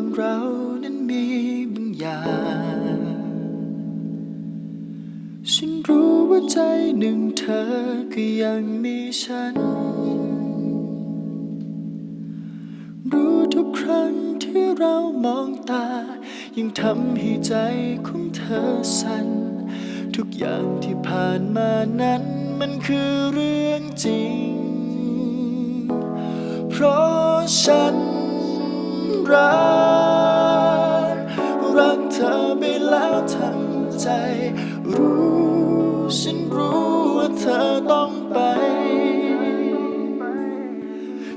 างเรานั้นมีบางอย่าง ฉันรู้ว่าใจหนึ่งเธอก็ยังมีฉัน รู้ทุกครั้งที่เรามองตา ยังทำให้ใจของเธอสั่น ทุกอย่างที่ผ่านมานั้นมันคือเรื่องจริง เพราะฉันรัก ธอไปแล้วทั้งใจ รู้ฉันรู้ว่าเธอต้องไป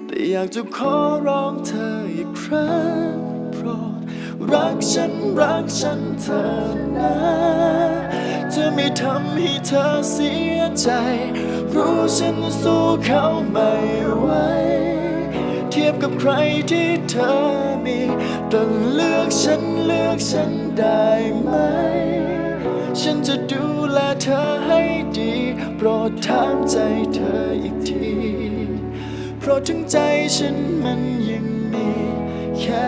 แต่อยากจะขอร้องเธออีกครั้งโปรดรักฉันรักฉันเธอนะจะไม่ทำให้เธอเสียใจ รู้ฉันสู้เขาไม่ไหว ทียบกับใครที่เธอมี แต่เลือกฉันเลือกฉันได้ไหม ฉันจะดูแลเธอให้ดี โปรดถามใจเธออีกที เพราะถึงใจฉันมันยังมีแค่